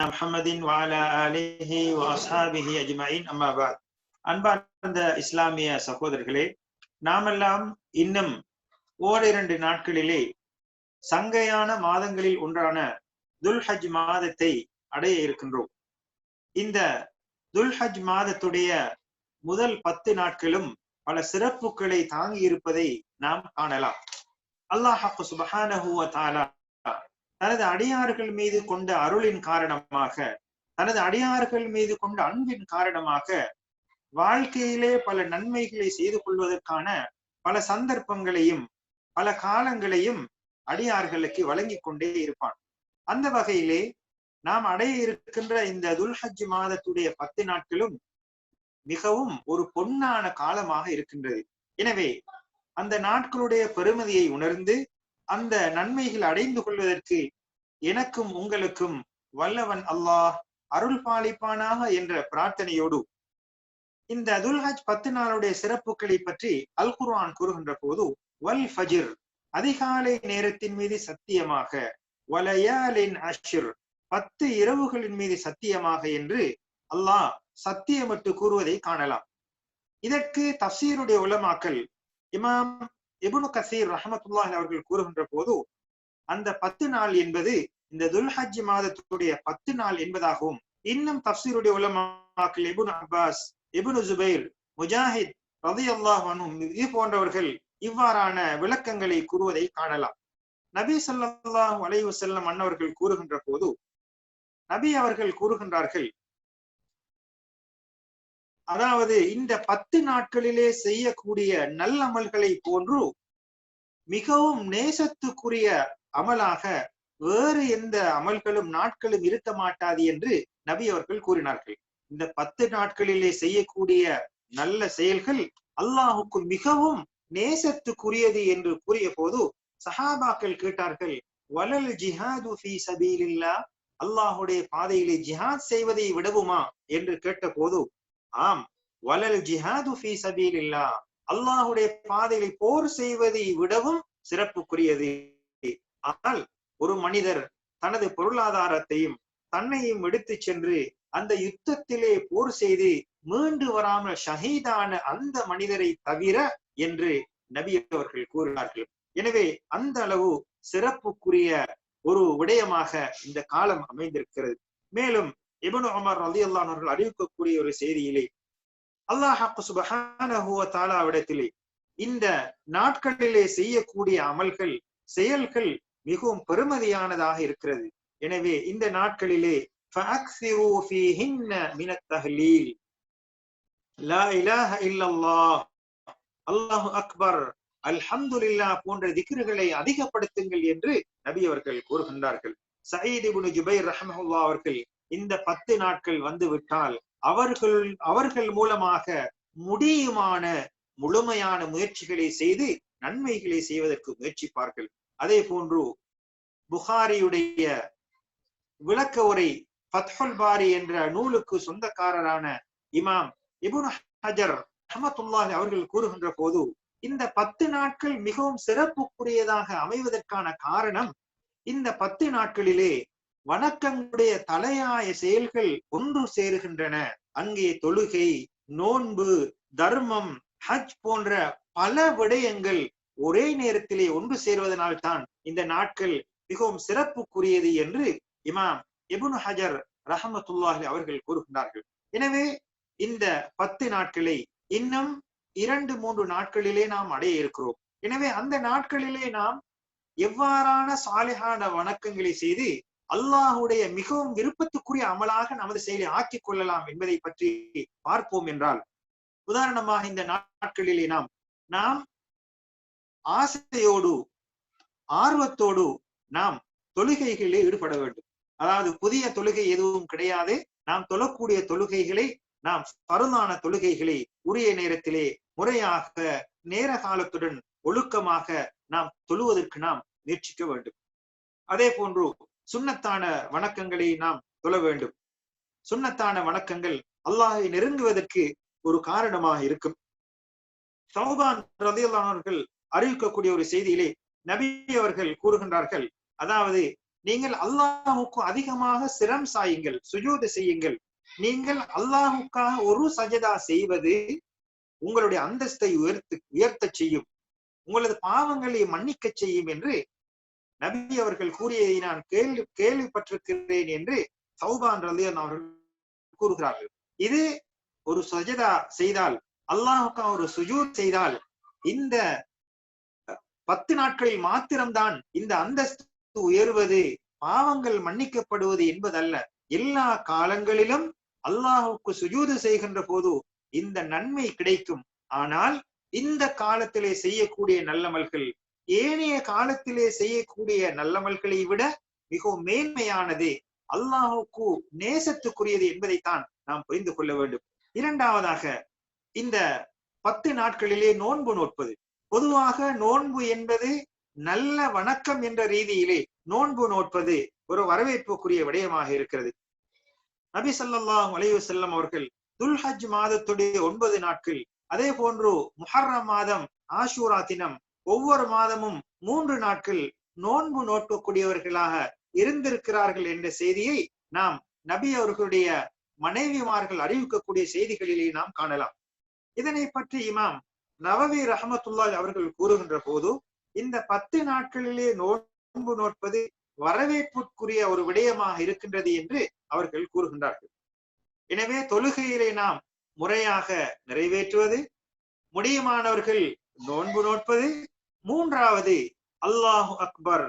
முஹம்மது வால அலிஹி வாஸ்ஹாபிஹி அஜ்மாயின். அம்மாபாத் அன்பார்ந்த இஸ்லாமிய சகோதரர்களே நாமெல்லாம் இன்னும் ஓரிரண்டு நாட்களிலே சங்கையான மாதங்களில் ஒன்றான துல்ஹஜ் மாதத்தை அடைய இருக்கின்றோம். இந்த துல்ஹஜ் மாதத்துடைய முதல் பத்து நாட்களும் பல சிறப்புகளை தாங்கி இருப்பதை நாம் காணலாம். அல்லாஹ் சுபஹானஹுவ தாலா தனது அடியார்கள் மீது கொண்ட அருளின் காரணமாக தனது அடியார்கள் மீது கொண்ட அன்பின் காரணமாக வாழ்க்கையிலே பல நன்மைகளை செய்து கொள்வதற்கான பல சந்தர்ப்பங்களையும் பல காலங்களையும் அடியார்களுக்கு வழங்கி கொண்டே இருப்பான். அந்த வகையிலே நாம் அடைய இருக்கின்ற இந்த துல்ஹஜ் மாதத்துடைய பத்து நாட்களும் மிகவும் ஒரு பொன்னான காலமாக இருக்கின்றது. எனவே அந்த நாட்களுடைய பெருமதியை உணர்ந்து அந்த நன்மைகள் அடைந்து கொள்வதற்கு எனக்கும் உங்களுக்கும் வல்லவன் அல்லாஹ் அருள் பாலிப்பானாக என்ற பிரார்த்தனையோடு இந்த துல்ஹஜ் பத்து நாளுடைய சிறப்புகளை பற்றி அல் குர்ஆன் கூறுகின்ற போது வல் ஃபஜிர் அதிகாலை நேரத்தின் மீது சத்தியமாக வலயாலின் அஷிர் பத்து இரவுகளின் மீது சத்தியமாக என்று அல்லாஹ் சத்தியமிட்டு கூறுவதை காணலாம். இதற்கு தப்சீருடைய உலமாக்கல் இமாம் இபுனு கசீர் ரஹமத்துல்லாஹி அவர்கள் கூறுகின்ற போது அந்த பத்து நாள் என்பது இந்த துல்ஹஜ் மாதத்துடைய பத்து நாள் என்பதாகவும் இன்னும் தப்சீருடைய உலமாக்கள் இபுன் அப்பாஸ் இபுனு ஜுபைர் முஜாஹித் ரதி அல்லாஹனும் இது போன்றவர்கள் இவ்வாறான விளக்கங்களை கூறுவதை காணலாம். நபி ஸல்லல்லாஹு அலைஹி வஸல்லம் அன்னவர்கள் கூறுகின்ற போது நபி அவர்கள் கூறுகின்றார்கள் அதாவது இந்த பத்து நாட்களிலே செய்யக்கூடிய நல்லமல்களை போன்று மிகவும் நேசத்துக்குரிய அமலாக வேறு எந்த அமல்களும் நாட்களும் இருக்க மாட்டாது என்று நபி அவர்கள் கூறினார்கள். இந்த பத்து நாட்களிலே செய்யக்கூடிய நல்ல செயல்கள் அல்லாஹுக்கு மிகவும் நேசத்துக்குரியது என்று கூறிய போது சஹாபாக்கள் கேட்டார்கள் வலல் ஜிஹாது சபீலில்லா அல்லாஹுடைய பாதையிலே ஜிஹாத் செய்வதை விடவுமா? என்று கேட்ட போது ஆம். வலல் ஜிஹாது ஃபி சபீலில்லா அல்லாஹுடைய பாதையில் போர் செய்வதை விடவும் சிறப்புக்குரியது. ஆனால் ஒரு மனிதர் தனது பொருளாதாரத்தையும் தன்னையும் எடுத்து சென்று அந்த யுத்தத்திலே போர் செய்து மீண்டு வராமல் ஷஹீதான அந்த மனிதரை தவிர என்று நபி அவர்கள் கூறினார்கள் எனவே அந்த அளவு சிறப்புக்குரிய ஒரு விடயமாக இந்த காலம் அமைந்திருக்கிறது. மேலும் இபனு அமர் அலி அல்லானவர்கள் அறிவிக்கக்கூடிய ஒரு செய்தியிலே அல்லாஹாக்கு சுபஹானஹுவ தாலாவிடத்திலே இந்த நாட்களிலே செய்யக்கூடிய அமல்கள் செயல்கள் மிகவும் பெருமதியானதாக இருக்கிறது. எனவே இந்த நாட்களிலே அல்லாஹு அக்பர். அல்ஹம்துல்லா போன்ற திக்ருகளை அதிகப்படுத்துங்கள் என்று நபி அவர்கள் கூறுகின்றார்கள். சயீத் இபுனு ஜுபை ரஹமஹுல்லா அவர்கள் இந்த பத்து நாட்கள் வந்து விட்டால் அவர்கள் அவர்கள் மூலமாக முடியுமான முழுமையான முயற்சிகளை செய்து நன்மைகளை செய்வதற்கு முயற்சிப்பார்கள். அதே போன்று புகாரியுடைய விளக்க உரை ஃபத்ஹுல் பாரி என்ற நூலுக்கு சொந்தக்காரரான இமாம் இபுன் ஹஜர் அஹமத்துல்லாஹி அவர்கள் கூறுகின்ற போது இந்த பத்து நாட்கள் மிகவும் சிறப்புக்குரியதாக அமைவதற்கான காரணம் இந்த பத்து நாட்களிலே வணக்கங்களுடைய தலையாய செயல்கள் ஒன்று சேருகின்றன. அங்கே தொழுகை நோன்பு தர்மம் ஹஜ் போன்ற பல விடயங்கள் ஒரே நேரத்திலே ஒன்று சேருவதனால் தான் இந்த நாட்கள் மிகவும் சிறப்புக்குரியது என்று இமாம் எபுன் ஹஜர் ரஹமத்துல்லாஹி அவர்கள் கூறுகின்றார்கள். எனவே இந்த பத்து நாட்களை இன்னும் இரண்டு மூன்று நாட்களிலே நாம் அடைய இருக்கிறோம். எனவே அந்த நாட்களிலே நாம் எவ்வாறான சாலிகான வணக்கங்களை செய்து அல்லாஹுடைய மிகவும் விருப்பத்துக்குரிய அமலாக நமது செயலை ஆக்கிக் கொள்ளலாம் என்பதை பற்றி பார்ப்போம் என்றால் உதாரணமாக இந்த நாட்களிலே நாம் நாம் ஆசையோடு ஆர்வத்தோடு நாம் தொழுகைகளில் ஈடுபட வேண்டும். அதாவது புதிய தொழுகை எதுவும் கிடையாது. நாம் தொழக்கூடிய தொழுகைகளை நாம் பருந்தான தொழுகைகளை உரிய நேரத்திலே முறையாக நேர காலத்துடன் ஒழுக்கமாக நாம் தொழுவதற்கு நாம் முயற்சிக்க வேண்டும். அதே போன்று சுண்ணத்தான வணக்கங்களை நாம் தொழ வேண்டும். சுண்ணத்தான வணக்கங்கள் அல்லாஹை நெருங்குவதற்கு ஒரு காரணமாக இருக்கும். சௌபான் ரதியல்லானவர்கள் அறிவிக்கக்கூடிய ஒரு செய்தியிலே நபி அவர்கள் கூறுகின்றார்கள். அதாவது நீங்கள் அல்லாஹுக்கும் அதிகமாக சிரம் சாயுங்கள் சுஜூது செய்யுங்கள். நீங்கள் அல்லாஹுக்காக ஒரு சஜதா செய்வது உங்களுடைய அந்தஸ்தை உயர்த்து உயர்த்தச் செய்யும். உங்களது பாவங்களை மன்னிக்க செய்யும் என்று நபி அவர்கள் கூறியதை நான் கேள்வி கேள்விப்பட்டிருக்கிறேன் என்று சௌபான் ரலி அவர்கள் கூறுகிறார்கள். இது ஒரு சஜதா செய்தால் அல்லாஹுக்கு ஒரு சுஜூர் செய்தால் இந்த பத்து நாட்களில் மாத்திரம்தான் இந்த அந்தஸ்து உயர்வது பாவங்கள் மன்னிக்கப்படுவது என்பதல்ல. எல்லா காலங்களிலும் அல்லாஹுக்கு சுஜூது செய்கின்ற போது இந்த நன்மை கிடைக்கும். ஆனால் இந்த காலத்திலே செய்யக்கூடிய நல்லமல்கள் ஏனைய காலத்திலே செய்யக்கூடிய நல்லமல்களை விட மிகவும் மேன்மையானது அல்லாஹுக்கு நேசத்துக்குரியது என்பதைத்தான் நாம் புரிந்து கொள்ள வேண்டும். இரண்டாவதாக இந்த பத்து நாட்களிலே நோன்பு நோட்பது. பொதுவாக நோன்பு என்பது நல்ல வணக்கம் என்ற ரீதியிலே நோன்பு நோட்பது ஒரு வரவேற்புக்குரிய விடயமாக இருக்கிறது. நபி ஸல்லல்லாஹு அலைஹி செல்லம் அவர்கள் துல்ஹஜ் மாதத்துடைய ஒன்பது நாட்கள் அதே போன்று முஹர்ரம் மாதம் ஆஷூரா தினம் ஒவ்வொரு மாதமும் மூன்று நாட்கள் நோன்பு நோக்கக்கூடியவர்களாக இருந்திருக்கிறார்கள் என்ற செய்தியை நாம் நபி அவர்களுடைய மனைவிமார்கள் அறிவிக்கக்கூடிய செய்திகளிலே நாம் காணலாம். இதனை பற்றி இமாம் நவவி ரஹமத்துல்லாய் அவர்கள் கூறுகின்ற போது இந்த பத்து நாட்களிலே நோன்பு நோட்பது வரவேற்புக்குரிய ஒரு விடயமாக இருக்கின்றது என்று அவர்கள் கூறுகின்றார்கள். எனவே தொழுகையிலே நாம் முறையாக நிறைவேற்றுவது முடியுமானவர்கள் நோன்பு நோட்பது மூன்றாவது அல்லாஹு அக்பர்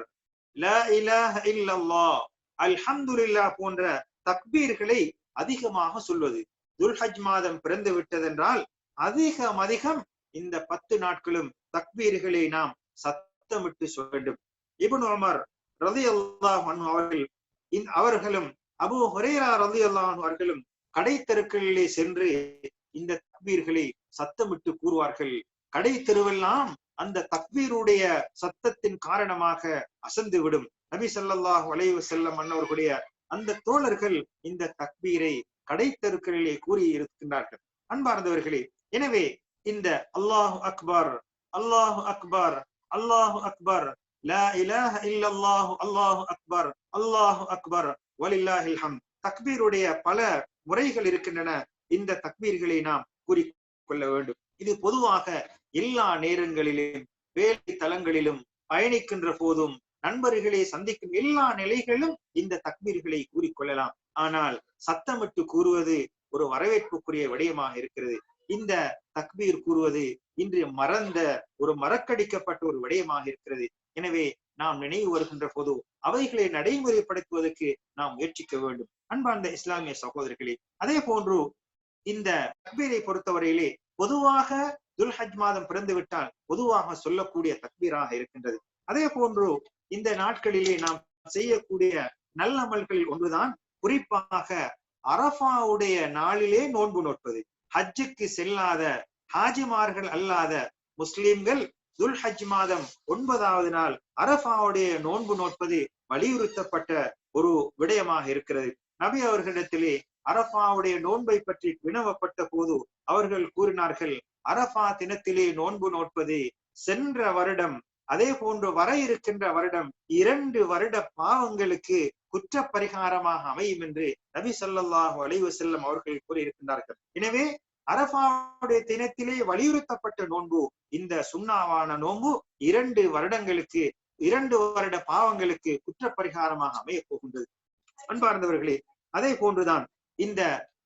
அல்ஹம்துல்லா போன்ற தக்பீர்களை அதிகமாக சொல்வது. துல்ஹஜ் மாதம் பிறந்து விட்டதென்றால் அதிகம் அதிகம் இந்த பத்து நாட்களும் தக்பீர்களை நாம் சத்தமிட்டு சொல்ல வேண்டும். இபன் உமர் ரதி அல்லாஹ் அவர்கள் அவர்களும் அபு ஹுரேரா ரதி அல்லாஹ் அவர்களும் கடை தெருக்களிலே சென்று இந்த தக்பீர்களை சத்தமிட்டு கூறுவார்கள். கடை தெருவெல்லாம் அந்த தக்பீருடைய சத்தத்தின் காரணமாக அசந்து விடும் நபி சல்லாஹ் வளைவு செல்லம் அன்னவர்களுடைய அந்த தோழர்கள் இந்த தக்பீரை கடை தெருக்களிலே கூறி இருக்கின்றார்கள் அன்பார்ந்தவர்களே எனவே இந்த அல்லாஹு அக்பர் அல்லாஹு அக்பர் அல்லாஹு அக்பர் லா இலாஹ இல்லல்லாஹு அல்லாஹு அக்பர் அல்லாஹு அக்பர் வலில்லாஹில் ஹம் தக்பீருடைய பல முறைகள் இருக்கின்றன. இந்த தக்பீர்களை நாம் கூறிக்கொள்ள வேண்டும். இது பொதுவாக எல்லா நேரங்களிலும் வேலை தலங்களிலும் பயணிக்கின்ற போதும் நண்பர்களை சந்திக்கும் எல்லா நிலைகளிலும் இந்த தக்மீர்களை கூறிக்கொள்ளலாம். ஆனால் சத்தமிட்டு கூறுவது ஒரு வரவேற்புக்குரிய விடயமாக இருக்கிறது. இந்த தக்பீர் கூறுவது இன்று மறந்த ஒரு மறக்கடிக்கப்பட்ட ஒரு விடயமாக இருக்கிறது. எனவே நாம் நினைவு வருகின்ற போது அவைகளை நடைமுறைப்படுத்துவதற்கு நாம் முயற்சிக்க வேண்டும். அன்பார்ந்த இஸ்லாமிய சகோதரர்களே அதே போன்று இந்த தக்பீரை பொறுத்தவரையிலே பொதுவாக துல்ஹஜ் மாதம் பிறந்து விட்டால் பொதுவாக சொல்லக்கூடிய தக்பீராக இருக்கின்றது. அதே போன்று இந்த நாட்களிலே நாம் செய்யக்கூடிய நல்லமல்களில் ஒன்றுதான் குறிப்பாக அரஃபாவுடைய நாளிலே நோன்பு நோட்பது ஹஜ்ஜுக்கு செல்லாத ஹாஜிமார்கள் அல்லாத முஸ்லிம்கள் துல்ஹஜ் மாதம் ஒன்பதாவது நாள் அரஃபாவுடைய நோன்பு நோட்பது வலியுறுத்தப்பட்ட ஒரு விடயமாக இருக்கிறது. நபி அவர்களிடத்திலே அரஃபாவுடைய நோன்பை பற்றி வினவப்பட்ட போது அவர்கள் கூறினார்கள் அரஃபா தினத்திலே நோன்பு நோட்பது சென்ற வருடம் அதே போன்று வர இருக்கின்ற வருடம் இரண்டு வருட பாவங்களுக்கு குற்ற பரிகாரமாக அமையும் என்று நபி ஸல்லல்லாஹு அலைவு செல்லம் அவர்கள் கூறியிருக்கின்றார்கள். எனவே அரபாவுடைய தினத்திலே வலியுறுத்தப்பட்ட நோன்பு இந்த சுண்ணாவான நோன்பு இரண்டு வருடங்களுக்கு இரண்டு வருட பாவங்களுக்கு குற்ற பரிகாரமாக அமைய போகின்றது. அன்பார்ந்தவர்களே அதே போன்றுதான் இந்த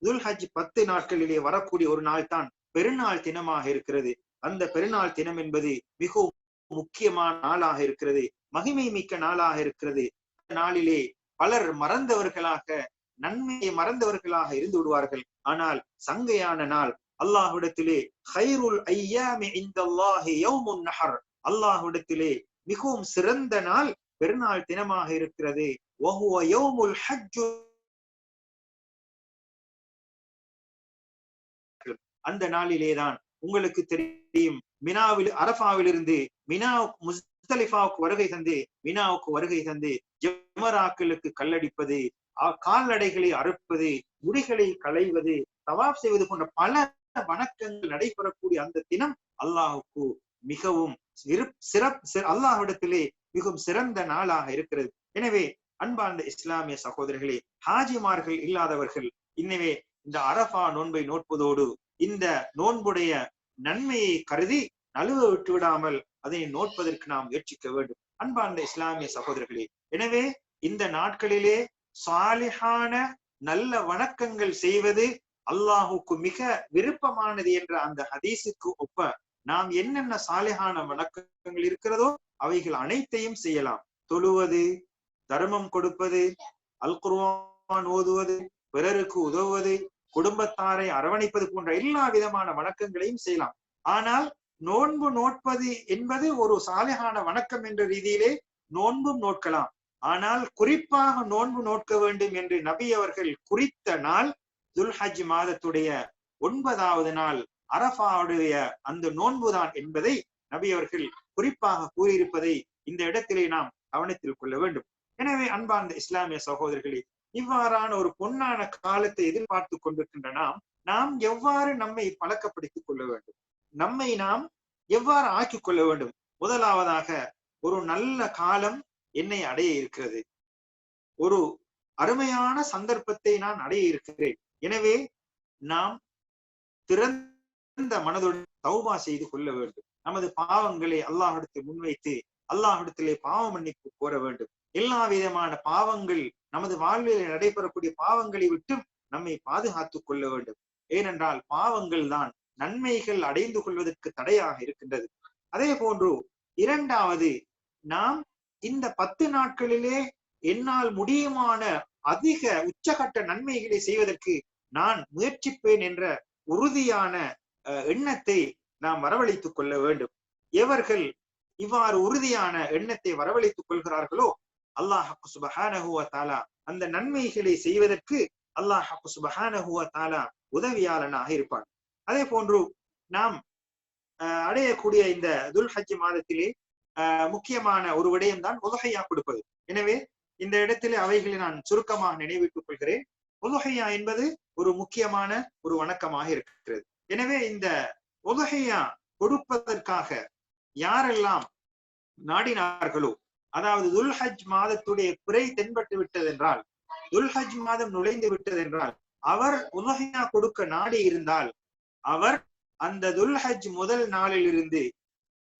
துல்ஹஜ் பத்து நாட்களிலே வரக்கூடிய ஒரு நாள் தான் பெருநாள் தினமாக இருக்கிறது. அந்த பெருநாள் தினம் என்பது மிகவும் முக்கியமான நாளாக இருக்கிறது. மகிமை மிக்க நாளாக இருக்கிறது. நாளிலே பலர் மறந்தவர்களாக நன்மையை மறந்தவர்களாக இருந்து விடுவார்கள். ஆனால் சங்கையான நாள் அல்லாஹ்விடத்திலே ஹைருல் ஐயாமி இந்தல்லாஹி நஹர். அல்லாஹ்விடத்திலே மிகவும் சிறந்த நாள் பெருநாள் தினமாக இருக்கிறது. அந்த நாளிலேதான் உங்களுக்கு தெரியும். மினாவில் அரபாவிலிருந்து மினா முஸ்தலிஃபாவுக்கு வருகை தந்து மினாவுக்கு வருகை தந்து ஜமராக்களுக்கு கல்லடிப்பது கால்நடைகளை அறுப்பது முடிகளை களைவது தவாப் செய்வது போன்ற பல வணக்கங்கள் நடைபெறக்கூடிய அந்த தினம் அல்லாஹுக்கு மிகவும் சிறப் அல்லாஹ்விடத்திலே மிகவும் சிறந்த நாளாக இருக்கிறது. எனவே அன்பார்ந்த இஸ்லாமிய சகோதரர்களே ஹாஜிமார்கள் இல்லாதவர்கள் இன்னவே இந்த அரபா நோன்பை நோட்பதோடு இந்த நோன்புடைய நன்மையை கருதி நழுவ விட்டு விடாமல் அதை நோட்பதற்கு நாம் முயற்சிக்க வேண்டும். அன்பார்ந்த இஸ்லாமிய சகோதரர்களே எனவே இந்த நாட்களிலே சாலிஹான நல்ல வணக்கங்கள் செய்வது அல்லாஹுக்கு மிக விருப்பமானது என்ற அந்த ஹதீஸுக்கு ஒப்ப நாம் என்னென்ன சாலிஹான வணக்கங்கள் இருக்கிறதோ அவைகள் அனைத்தையும் செய்யலாம். தொழுவது தர்மம் கொடுப்பது அல்குர்வான் ஓதுவது பிறருக்கு உதவுவது குடும்பத்தாரை அரவணைப்பது போன்ற எல்லா விதமான வணக்கங்களையும் செய்யலாம். ஆனால் நோன்பு நோட்பது என்பது ஒரு சாலையான வணக்கம் என்ற ரீதியிலே நோன்பும் நோட்கலாம் ஆனால் குறிப்பாக நோன்பு நோட்க வேண்டும் என்று நபி அவர்கள் குறித்த நாள் துல்ஹஜ் மாதத்துடைய ஒன்பதாவது நாள் அரபாவுடைய அந்த நோன்புதான் என்பதை நபி அவர்கள் குறிப்பாக கூறியிருப்பதை இந்த இடத்திலே நாம் கவனத்தில் கொள்ள வேண்டும். எனவே அன்பார்ந்த இஸ்லாமிய சகோதரர்களே இவ்வாறான ஒரு பொன்னான காலத்தை எதிர்பார்த்து கொண்டிருக்கின்ற நாம் நாம் எவ்வாறு நம்மை பழக்கப்படுத்திக் கொள்ள வேண்டும்? நம்மை நாம் எவ்வாறு ஆக்கிக் கொள்ள வேண்டும்? முதலாவதாக ஒரு நல்ல காலம் என்னை அடைய இருக்கிறது. ஒரு அருமையான சந்தர்ப்பத்தை நான் அடைய இருக்கிறேன். எனவே நாம் திறந்த மனதுடன் தௌபா செய்து கொள்ள வேண்டும். நமது பாவங்களை அல்லாஹிடத்தில் முன்வைத்து அல்லாஹிடத்திலே பாவ மன்னிப்பு கோர வேண்டும். எல்லா விதமான பாவங்கள் நமது வாழ்வில் நடைபெறக்கூடிய பாவங்களை விட்டு நம்மை பாதுகாத்துக் கொள்ள வேண்டும். ஏனென்றால் பாவங்கள் தான் நன்மைகள் அடைந்து கொள்வதற்கு தடையாக இருக்கின்றது. அதே போன்று இரண்டாவது நாம் இந்த பத்து நாட்களிலே என்னால் முடியுமான அதிக உச்சகட்ட நன்மைகளை செய்வதற்கு நான் முயற்சிப்பேன் என்ற உறுதியான எண்ணத்தை நாம் வரவழைத்துக் கொள்ள வேண்டும். எவர்கள் இவ்வாறு உறுதியான எண்ணத்தை வரவழைத்துக் கொள்கிறார்களோ அல்லாஹ் சுபஹானஹுவ தாலா அந்த நன்மைகளை செய்வதற்கு அல்லாஹ் சுபஹானஹுவ தாலா உதவியாளனாக இருப்பான். அதே போன்று நாம் அடையக்கூடிய இந்த துல் ஹஜ் மாதத்திலே முக்கியமான ஒரு விடயம் தான் உலகையா கொடுப்பது. எனவே இந்த இடத்திலே அவைகளை நான் சுருக்கமாக நினைவிட்டுக் கொள்கிறேன். உலகையா என்பது ஒரு முக்கியமான ஒரு வணக்கமாக இருக்கிறது. எனவே இந்த உலகையா கொடுப்பதற்காக யாரெல்லாம் நாடினார்களோ அதாவது துல்ஹஜ் மாதத்துடைய குறை தென்பட்டு விட்டது என்றால் துல்ஹஜ் மாதம் நுழைந்து விட்டது என்றால் அவர் உலகையா கொடுக்க நாடி இருந்தால் அவர் அந்த துல்ஹஜ் முதல் நாளில் இருந்து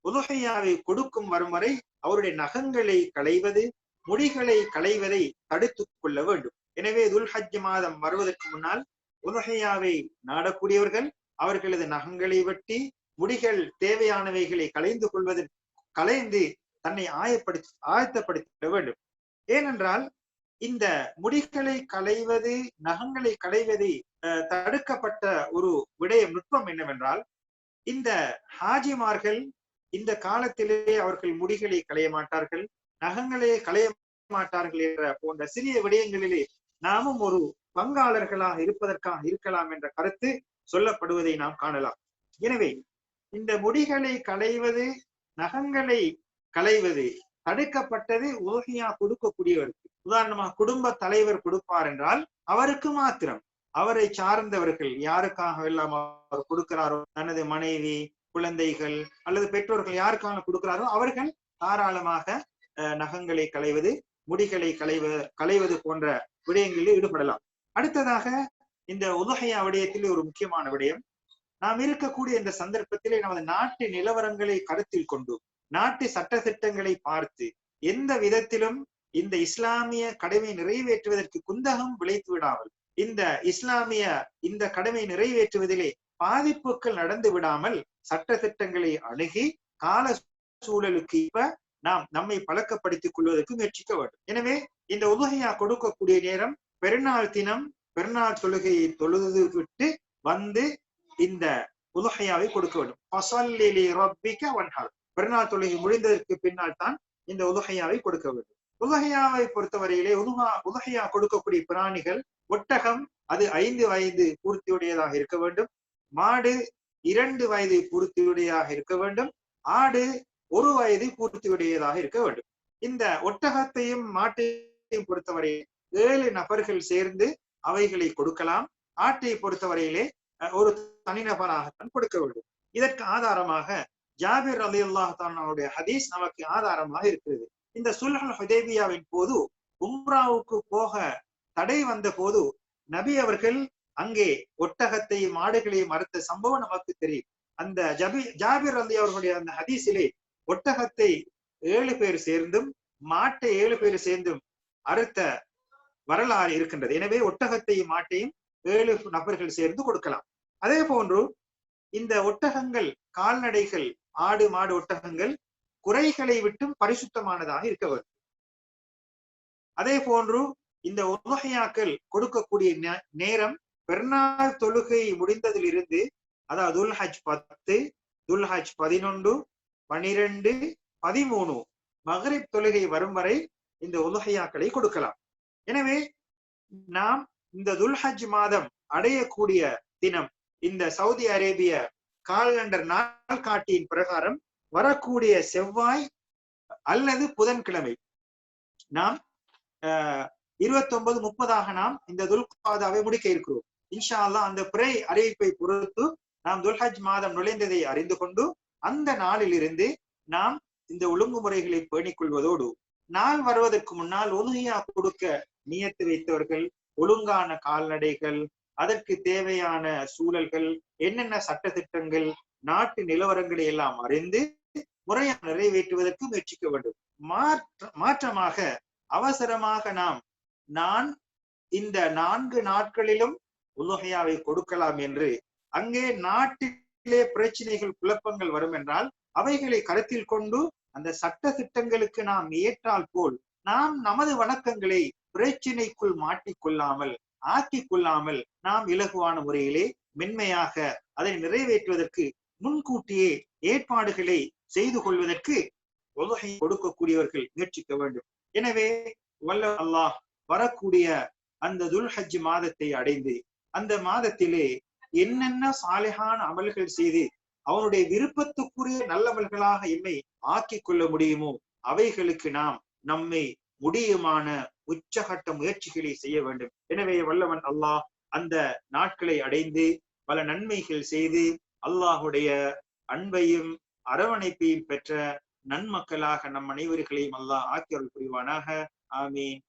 உலகையாவை கொடுக்கும் வரும் வரை அவருடைய நகங்களை களைவது முடிகளை களைவதை தடுத்துக் கொள்ள வேண்டும். எனவே துல்ஹஜ் மாதம் வருவதற்கு முன்னால் உலகையாவை நாடக்கூடியவர்கள் அவர்களது நகங்களை வெட்டி முடிகள் தேவையானவைகளை களைந்து கொள்வதற்கு களைந்து தன்னை ஆயப்படுத்தி ஆயத்தப்படுத்திட வேண்டும். ஏனென்றால் இந்த முடிகளை களைவது நகங்களை களைவது தடுக்கப்பட்ட ஒரு விடயம் நுட்பம் என்னவென்றால் இந்த ஹாஜிமார்கள் இந்த காலத்திலே அவர்கள் முடிகளை களைய மாட்டார்கள் நகங்களை களைய மாட்டார்கள் என்ற போன்ற சிறிய விடயங்களிலே நாமும் ஒரு பங்காளர்களாக இருப்பதற்காக இருக்கலாம் என்ற கருத்து சொல்லப்படுவதை நாம் காணலாம். எனவே இந்த முடிகளை களைவது நகங்களை களைவது. தடுக்கப்பட்டது உதவியா கொடுக்கக்கூடியவருக்கு. உதாரணமாக குடும்ப தலைவர் கொடுப்பார் என்றால் அவருக்கு மாத்திரம். அவரை சார்ந்தவர்கள் யாருக்காக எல்லாம் அவர் கொடுக்கிறாரோ தனது மனைவி குழந்தைகள் அல்லது பெற்றோர்கள் யாருக்காக கொடுக்கிறாரோ அவர்கள் தாராளமாக நகங்களை களைவது முடிகளை களைவ களைவது போன்ற விடயங்களில் ஈடுபடலாம். அடுத்ததாக இந்த உதகையா விடயத்தில் ஒரு முக்கியமான விடயம். நாம் இருக்கக்கூடிய இந்த சந்தர்ப்பத்திலே நமது நாட்டு நிலவரங்களை கருத்தில் கொண்டு நாட்டு சட்ட திட்டங்களை பார்த்து எந்த விதத்திலும் இந்த இஸ்லாமிய கடமை நிறைவேற்றுவதற்கு குந்தகம் விளைத்து விடாமல் இந்த இஸ்லாமிய இந்த கடமை நிறைவேற்றுவதிலே பாதிப்புகள் நடந்து விடாமல் சட்ட திட்டங்களை அணுகி கால சூழலுக்கு இப்ப நாம் நம்மை பழக்கப்படுத்திக் கொள்வதற்கு முயற்சிக்க வேண்டும். எனவே இந்த உதகையா கொடுக்கக்கூடிய நேரம் பெருநாள் தினம் பெருநாள் தொழுகையை தொழுது விட்டு வந்து இந்த உலகையாவை கொடுக்க வேண்டும். பிறநாள் தொழுகை முடிந்ததற்கு பின்னால் தான் இந்த உதுகையாவை கொடுக்க வேண்டும். உதுகையாவை பொறுத்தவரையிலே உதுகா உதுகையா கொடுக்கக்கூடிய பிராணிகள் ஒட்டகம் அது ஐந்து வயது பூர்த்தியுடையதாக இருக்க வேண்டும். மாடு இரண்டு வயது பூர்த்தியுடையதாக இருக்க வேண்டும். ஆடு ஒரு வயது பூர்த்தியுடையதாக இருக்க வேண்டும். இந்த ஒட்டகத்தையும் மாட்டையும் பொறுத்தவரை ஏழு நபர்கள் சேர்ந்து அவைகளை கொடுக்கலாம். ஆட்டை பொறுத்தவரையிலே ஒரு தனிநபராகத்தான் கொடுக்க வேண்டும். இதற்கு ஆதாரமாக ஜாபிர் அலி அல்லாஹானுடைய ஹதீஸ் நமக்கு ஆதாரமாக இருக்கிறது. இந்த சுல்ஹல் ஹுதேபியாவின் போது உம்ராவுக்கு போக தடை வந்த போது நபி அவர்கள் அங்கே ஒட்டகத்தையும் மாடுகளையும் மறுத்த சம்பவம் நமக்கு தெரியும். அந்த ஜபி ஜாபிர் அலி அவர்களுடைய அந்த ஹதீஸிலே ஒட்டகத்தை ஏழு பேர் சேர்ந்தும் மாட்டை ஏழு பேர் சேர்ந்தும் அறுத்த வரலாறு இருக்கின்றது. எனவே ஒட்டகத்தையும் மாட்டையும் ஏழு நபர்கள் சேர்ந்து கொடுக்கலாம். அதே போன்று இந்த ஒட்டகங்கள் கால்நடைகள் ஆடு மாடு ஒட்டகங்கள் குறைகளை விட்டும் பரிசுத்தமானதாக இருக்க வேண்டும். அதே போன்று இந்த உலகையாக்கள் கொடுக்கக்கூடிய நேரம் பெருநாள் தொழுகை முடிந்ததிலிருந்து அதாவது துல்ஹஜ் பத்து துல்ஹஜ் பதினொன்று பனிரெண்டு பதிமூணு மகரிப் தொழுகை வரும் வரை இந்த உலகையாக்களை கொடுக்கலாம். எனவே நாம் இந்த துல்ஹஜ் மாதம் அடையக்கூடிய தினம் இந்த சவுதி அரேபிய காலண்டர் நாள் காட்டியின் பிரகாரம் வரக்கூடிய செவ்வாய் அல்லது புதன்கிழமை. நாம் இருபத்தி ஒன்பது முப்பதாக நாம் இந்த துல்காதாவை முடிக்க இருக்கிறோம். இன்ஷா அல்லா அந்த பிறை அறிவிப்பை பொறுத்து நாம் துல்ஹஜ் மாதம் நுழைந்ததை அறிந்து கொண்டு அந்த நாளில் இருந்து நாம் இந்த ஒழுங்குமுறைகளை பேணிக் கொள்வதோடு நாள் வருவதற்கு முன்னால் ஒழுகையா கொடுக்க நியத்து வைத்தவர்கள் ஒழுங்கான கால்நடைகள் அதற்கு தேவையான சூழல்கள் என்னென்ன சட்ட திட்டங்கள் நாட்டு நிலவரங்களை எல்லாம் அறிந்து முறையாக நிறைவேற்றுவதற்கு முயற்சிக்க வேண்டும். மாற்ற மாற்றமாக அவசரமாக நாம் நான் இந்த நான்கு நாட்களிலும் உலகையாவை கொடுக்கலாம் என்று அங்கே நாட்டிலே பிரச்சனைகள் குழப்பங்கள் வரும் என்றால் அவைகளை கருத்தில் கொண்டு அந்த சட்ட திட்டங்களுக்கு நாம் ஏற்றால் போல் நாம் நமது வணக்கங்களை பிரச்சினைக்குள் மாட்டிக்கொள்ளாமல் ஆக்கிக் கொள்ளாமல் நாம் இலகுவான முறையிலே மென்மையாக அதை நிறைவேற்றுவதற்கு முன்கூட்டியே ஏற்பாடுகளை செய்து கொள்வதற்கு உலகை கொடுக்கக்கூடியவர்கள் முயற்சிக்க வேண்டும். எனவே வல்ல அல்லாஹ் வரக்கூடிய அந்த துல்ஹஜ் மாதத்தை அடைந்து அந்த மாதத்திலே என்னென்ன சாலைகான அமல்கள் செய்து அவனுடைய விருப்பத்துக்குரிய நல்லவர்களாக எம்மை ஆக்கிக் கொள்ள முடியுமோ அவைகளுக்கு நாம் நம்மை முடியுமான உச்சகட்ட முயற்சிகளை செய்ய வேண்டும். எனவே வல்லவன் அல்லாஹ் அந்த நாட்களை அடைந்து பல நன்மைகள் செய்து அல்லாஹுடைய அன்பையும் அரவணைப்பையும் பெற்ற நன்மக்களாக நம் அனைவர்களையும் அல்லாஹ் ஆக்கியருள் புரிவானாக. ஆமீன்.